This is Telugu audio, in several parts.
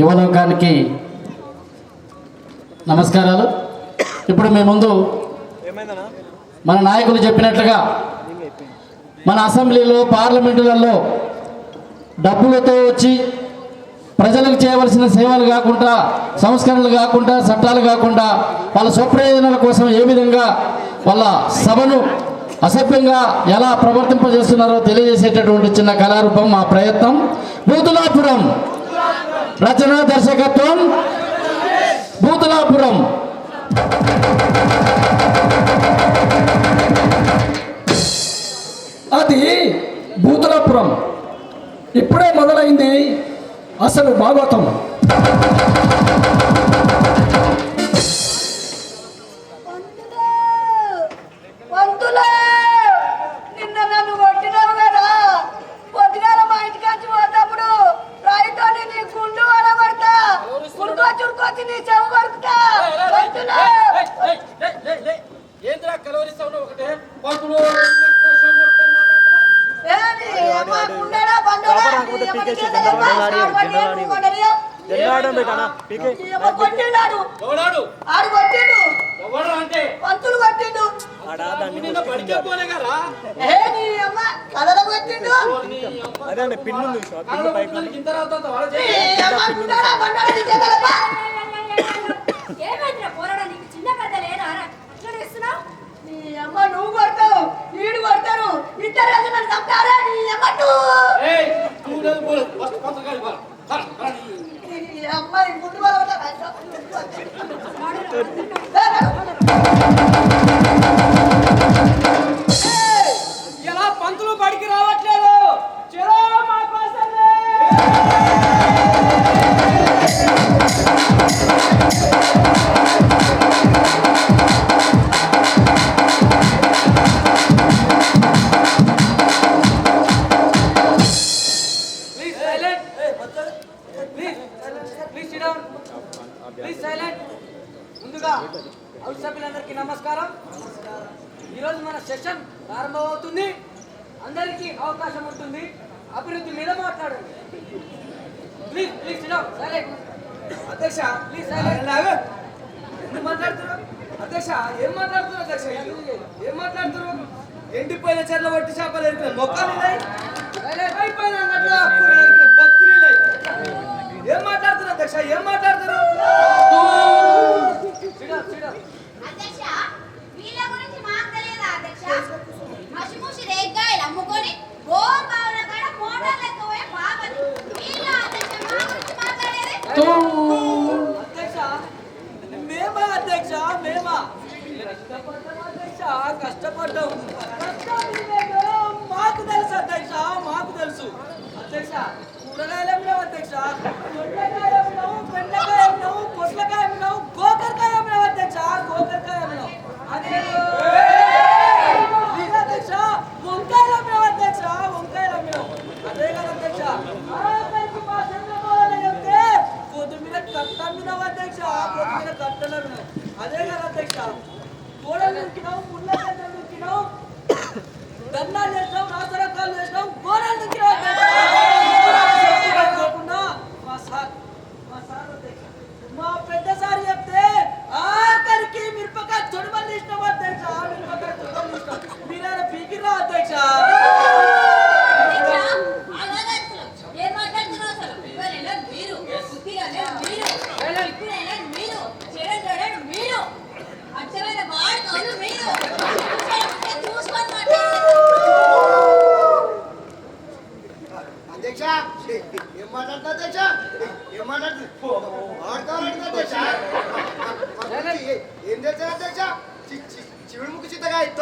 యువలోకానికి నమస్కారాలు. ఇప్పుడు మీ ముందు మన నాయకులు చెప్పినట్లుగా మన అసెంబ్లీలో పార్లమెంటులలో డబ్బులతో వచ్చి ప్రజలకు చేయవలసిన సేవలు కాకుండా సంస్కరణలు కాకుండా చట్టాలు కాకుండా వాళ్ళ స్వప్రయోజనాల కోసం ఏ విధంగా వాళ్ళ సభను అసభ్యంగా ఎలా ప్రవర్తింపజేస్తున్నారో తెలియజేసేటటువంటి చిన్న కళారూపం మా ప్రయత్నం. బూతులాపురం రచన దర్శకత్వం భూతలాపురం. అది భూతలాపురం. ఇప్పుడే మొదలైంది అసలు భాగవతం. కొట్టినాడు. ఆడు కొట్టిండు. అంటే? పంతులు కొట్టిండు. అదే అండి పిన్ ఉంది పిన్ పైకి అమ్మ నువ్వు కొడతావు వీడు కొడతాను ఇద్దరు చంపుతారా నీ అమ్మట్టు அம்மா முன்னாடி అందరికీ అవకాశం ఉంటుంది. అభివృద్ధి మీద మాట్లాడండి. ప్లీజ్ ప్లీజ్ సరే అధ్యక్ష ప్లీజ్ మాట్లాడుతున్నారు? ఏం మాట్లాడుతున్నారు అధ్యక్ష? ఏం మాట్లాడుతున్నారు? ఎండిపోయిన చెర్ల వట్టి చేపలు ఎరిపిన మొక్కలు ఏం మాట్లాడుతున్నారు అధ్యక్ష? ఏం మాట్లాడుతున్నారు?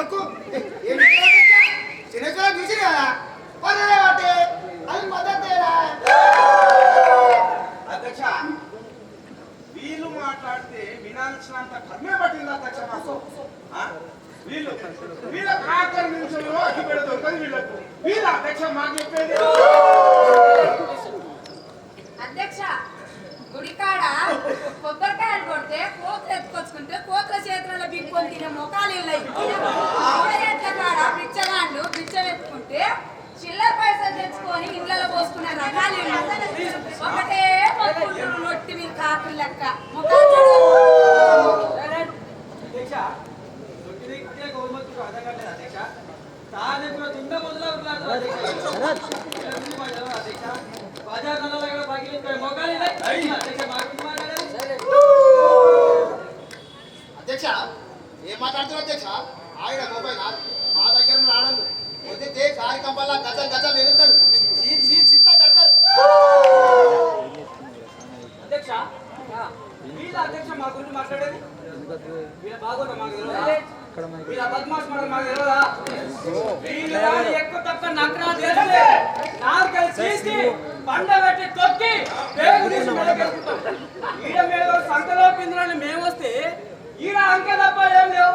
వరకు చిన్న చూసి కదా పదే వాటి అది మద్దతేరా అధ్యక్ష వీళ్ళు మాట్లాడితే వినాల్సినంత కర్మే పట్టింది అధ్యక్ష మాకు వీళ్ళు వీళ్ళకి ఆకర్మించడం ఇక్కడ దొరకదు వీళ్ళకు వీళ్ళ అధ్యక్ష మాకు చెప్పేది అధ్యక్ష గుడికాడ కొబ్బరికాయలు కొడితే కోతులు ఎత్తుకొచ్చుకుంటే కోతుల చేతులలో బిక్కుని తినే మొఖాలు రకాలు ఒకటే పప్పులు నొట్టి మీ కాకు లెక్క. అధ్యక్ష ఏం మాట్లాడుతున్నారు అధ్యక్ష? ఆయన మొబైల్ మా దగ్గర రావడం పోతే సారి కంపల్లా గజం గజం ఎగుతాడు బద్మాష్ మాట మాకు తెలియదా వీళ్ళు కానీ ఎక్కువ తక్కువ నక్కరా తెలిస్తే నాలుకలు తీసి పండ పెట్టి తొక్కి పేగు తీసి ఈడ మీద సంతలో పిందులని మేము వస్తే ఈడ అంకె తప్ప ఏం లేవు.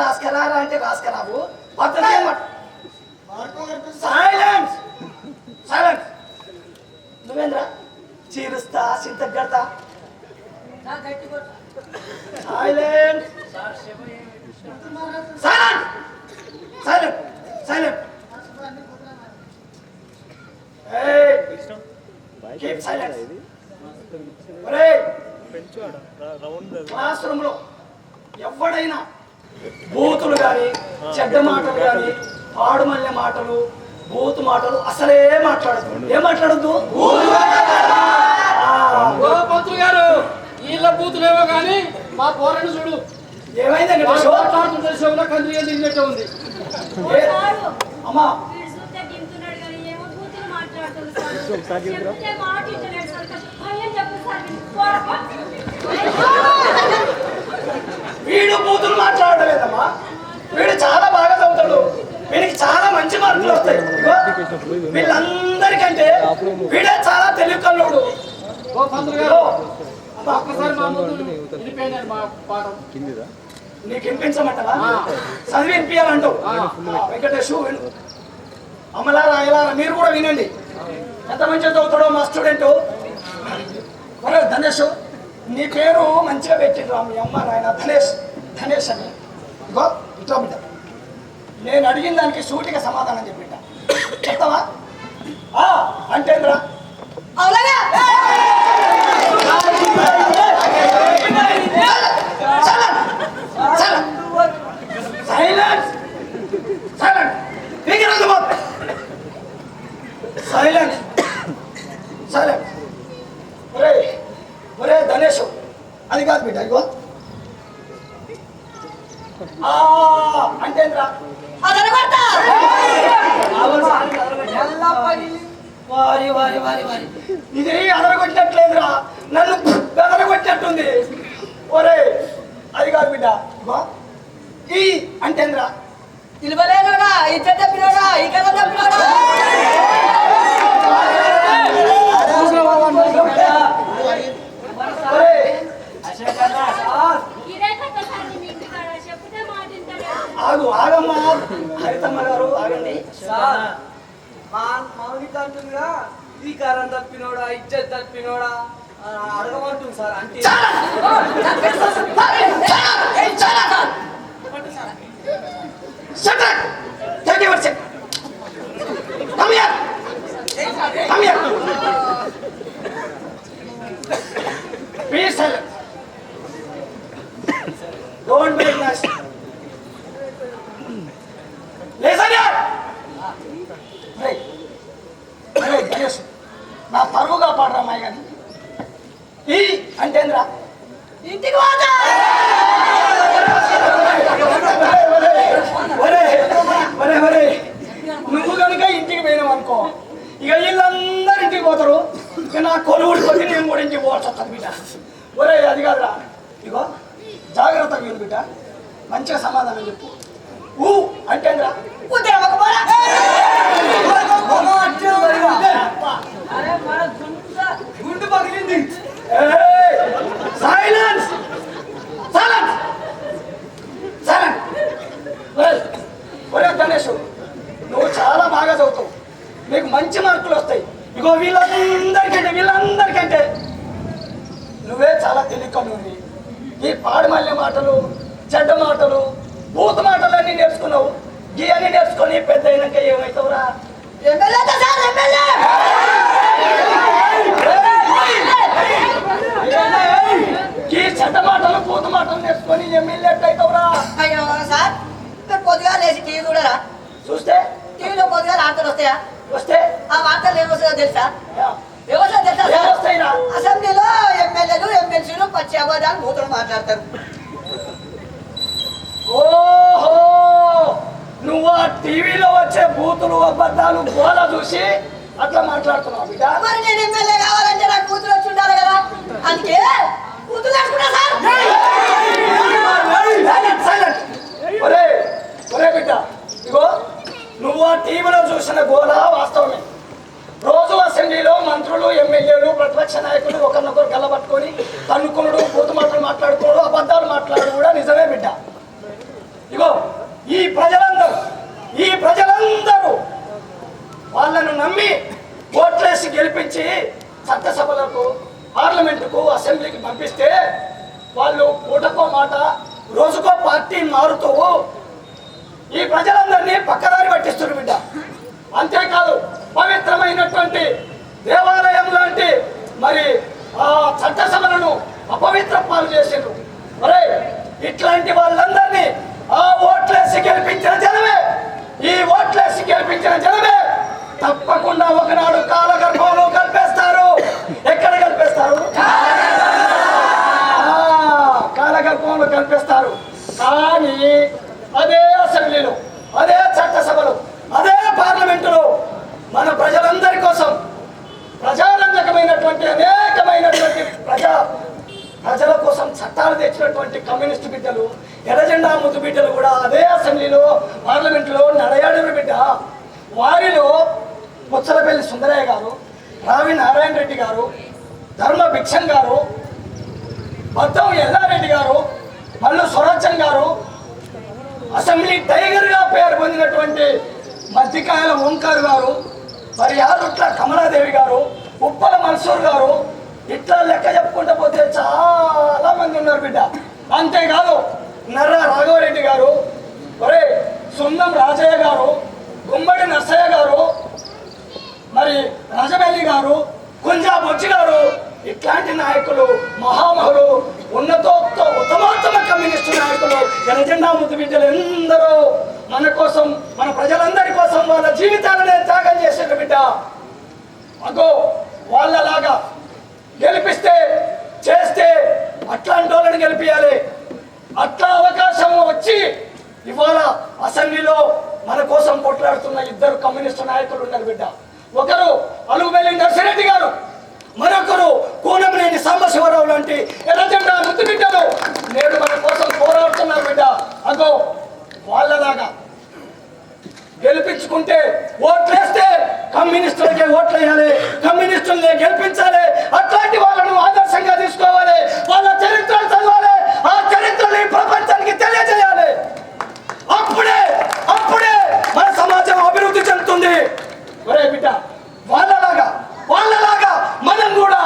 రాసుకరారా అంటే పద్ధతి సైలెన్స్ సైలెన్స్ నువ్వేంద్రా? చీరుస్తా కొట్టు. Silent silent silent silent keep silence ఒరేయ్ క్లాస్ రూమ్లో ఎవడైనా బూతులు కానీ చెడ్డ మాటలు కానీ పాడుమల్లె మాటలు బూతు మాటలు అసలే మాట్లాడదు ఏం మాట్లాడద్దు? పంతులు గారు వీళ్ళ బూతులేమో కానీ మా పోరని చూడు. ఏమైందండి? మాట్లాడుతుంటే కందిగా ఉంది. అమ్మా. వీడు చూస్తే గింతున్నాడు కానీ ఏమో కూతురు మాట్లాడుతుంది సార్. చెప్తే మాట వింటలేడు సార్. భయం చెప్పు సార్. పోరా. వీడు బూతులు మాట్లాడలేదమ్మా వీడు చాలా బాగా చదువుతాడు వీడికి చాలా మంచి మార్కులు వస్తాయి. వీళ్ళందరికంటే వీడే చాలా తెలివి కల్లోడు నీకు వినిపించమంటావా? చదివి వినిపించాలంటావు. వెంకటేష్ విను. అమలా రాయలారా మీరు కూడా వినండి. ఎంత మంచిగా చదువుతాడో మా స్టూడెంట్. ఒరే ధనేష్ నీ పేరు మంచిగా పెట్టిండ్రు మీ అమ్మ నాయన. ధనేష్ ధనేష్ అని. ఇగో ఇట్లా బిడ్డ నేను అడిగిన దానికి సూటిగా సమాధానం చెప్పిట చెప్తావా అవునగా? సైలెన్స్ సైలెన్స్ సైలెన్స్ ఒరే ఒరే ధనేష్ అది కాదు బిడ్డ ఇగో ఆ వారి వారి వారి వారి ఇది అదరగొట్టినట్లేదురా నన్ను బెదరగొట్టినట్టుంది ఒరే అది కాదు బిడ్డ ఈ అంటేంద్రా ఇలువలేనోడా ఇద్దరు తప్పినోడా ఇక్కడ తప్పినోడా ಗಾರಂತ ಪಿನೋಡ ಇಜ್ಜತ್ ಪಿನೋಡ అడగమంటుంది సార్ అంటే Don't make us. బిడ్డ మంచిగా సమాధానం చెప్పు. ఊ గుండు పగిలింది. సైలెన్స్ సైలెన్స్ సైలెన్స్ ఒరే గణేష్ నువ్వు చాలా బాగా చదువుతావు. నీకు మంచి మార్కులు వస్తాయి. ఇగో వీళ్ళందరికంటే వీళ్ళందరికంటే నువ్వే చాలా తెలియకనుంది ఈ పాడుమల్లి మాటలు చెడ్డ మాటలు బూత మాటలన్నీ నేర్చుకున్నావు. ఈ అన్ని నేర్చుకొని పెద్ద అయినాక ఏమవుతావురా ఈ చెడ్డ మాటలు పూత మాటలు నేర్చుకొని ఎమ్మెల్యే ఎట్టయితావురా అయ్యో సార్ పొద్దుగా లేచి టీవీ చూడరా? చూస్తే? టీవీలో పొద్దుగా వార్తలు వస్తాయా? వస్తే? ఆ వార్తలు ఏమొస్తుందో తెలుసా? అసెంబ్లీలో ఎమ్మెల్యేలు ఎమ్మెల్సీలు పచ్చి అబద్ధాలు మూతలు మాట్లాడతారు. ఓహో! నువ్వు ఆ టీవీలో వచ్చే బూతులు అబద్ధాలు గోల చూసి అట్లా మాట్లాడుతున్నావు బిడ్డ. మరి నేను ఎమ్మెల్యే కావాలంటే నాకు కూతురు వచ్చి ఉండాలి కదా? అందుకే కూతురు సార్. ఒరే ఒరే బిడ్డ ఇగో నువ్వు ఆ టీవీలో చూసిన గోల వాస్తవమే. రోజు అసెంబ్లీలో మంత్రులు ఎమ్మెల్యేలు ప్రతిపక్ష నాయకులు ఒకరినొకరు కలబట్టుకొని తను బూతు మాటలు మాట్లాడుకోవడం అబద్ధాలు మాట్లాడడం కూడా నిజమే బిడ్డ ఇగో ఈ ప్రజలందరూ ఈ ప్రజలందరూ వాళ్ళను నమ్మి ఓట్లేసి గెలిపించి చట్టసభలకు పార్లమెంటుకు అసెంబ్లీకి పంపిస్తే వాళ్ళు పూటకో మాట రోజుకో పార్టీ మారుతూ ఈ ప్రజలందరినీ పక్కదారి పట్టిస్తున్నారు బిడ్డ అంతేకాదు పవిత్రమైనటువంటి దేవాలయం లాంటి మరి ఆ చట్టసభలను అపవిత్ర పాలు చేసిండ్రు మరి ఇట్లాంటి వాళ్ళందరినీ ఆ ఓట్లేసి గెలిపించిన జనమే ఈ ఓట్లేసి గెలిపించిన జనమే తప్పకుండా ఒకనాడు కాలగర్భంలో కలిపేస్తారు ఎక్కడ కలిపేస్తారు ఆ, కాలగర్భంలో కనిపిస్తారు కానీ అదే అసెంబ్లీలో అదే చట్టసభలో అదే పార్లమెంటులో మన ప్రజలందరి కోసం ప్రజారంజకమైనటువంటి అనేకమైనటువంటి ప్రజా ప్రజల కోసం చట్టాలు తెచ్చినటువంటి కమ్యూనిస్ట్ బిడ్డలు ఎర్రజెండా ముద్దు బిడ్డలు కూడా అదే అసెంబ్లీలో పార్లమెంటులో నడయాడిన బిడ్డ. వారిలో ముచ్చలపల్లి సుందరయ్య గారు రావి నారాయణ రెడ్డి గారు ధర్మ భిక్షం గారు బద్దం ఎల్లారెడ్డి గారు మల్లు స్వరాజ్యం గారు అసెంబ్లీ టైగర్గా పేరు పొందినటువంటి మధ్యకాయల ఓంకార్ గారు మరి యారుట్ల కమలాదేవి గారు ఉప్పల మన్సూర్ గారు ఇట్లా లెక్క చెప్పుకుంటూ పోతే చాలా మంది ఉన్నారు బిడ్డ. అంతేకాదు నర్ర రాఘవరెడ్డి గారు ఒరే సున్నం రాజయ్య గారు గుమ్మడి నర్సయ్య గారు మరి రాజమల్లి గారు కుంజా బొచ్చి గారు ఇట్లాంటి నాయకులు మహామహులు ఉన్నతోత్త ఉత్తమోత్తమ కమ్యూనిస్టు నాయకులు జనజెండా ముద్దు బిడ్డలు ఎందరో మన కోసం మన ప్రజలందరి కోసం వాళ్ళ జీవితాలనే త్యాగం చేసేట బిడ్డ. అగో వాళ్ళలాగా గెలిపిస్తే చేస్తే అట్లాంటి వాళ్ళని గెలిపించాలి అట్లా అవకాశం వచ్చి ఇవాళ అసెంబ్లీలో మన కోసం కొట్లాడుతున్న ఇద్దరు కమ్యూనిస్టు నాయకులు ఉన్నారు బిడ్డ ఒకరు అలుగుబెల్లి నర్సిరెడ్డి గారు మరొకరు కూనమనేని సాంబశివరావు లాంటి ఎర్రజెండా ముద్దు బిడ్డలు నేడు మన కోసం పోరాడుతున్నారు బిడ్డ అగో వాళ్ళలాగా గెలిపించుకుంటే ఓట్లేస్తే కమ్యూనిస్టులకే ఓట్లు వేయాలి కమ్యూనిస్టులనే గెలిపించాలి అట్లాంటి వాళ్ళను ఆదర్శంగా తీసుకోవాలి వాళ్ళ చరిత్రను చదవాలి ఆ చరిత్రని ప్రపంచానికి తెలియజేయాలి అప్పుడే అప్పుడే మన సమాజం అభివృద్ధి చెందుతుంది ఒరే బిడ్డ వాళ్ళలాగా వాళ్ళలాగా మనం కూడా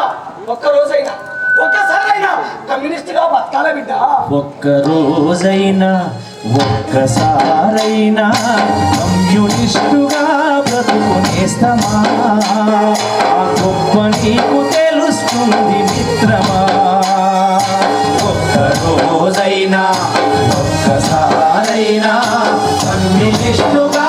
ఒక్క రోజైనా ఒక్కసారైనా కమ్యూనిస్టుగా బతకాలి బిడ్డ ఒక్క రోజైనా ఒక్కసారైనా కమ్యూనిస్టుగా బ్రతుకునేస్తమా ఆ గొప్ప నీకు తెలుస్తుంది మిత్రమా. ఒక్క రోజైనా ఒక్కసారైనా కమ్యూనిస్టుగా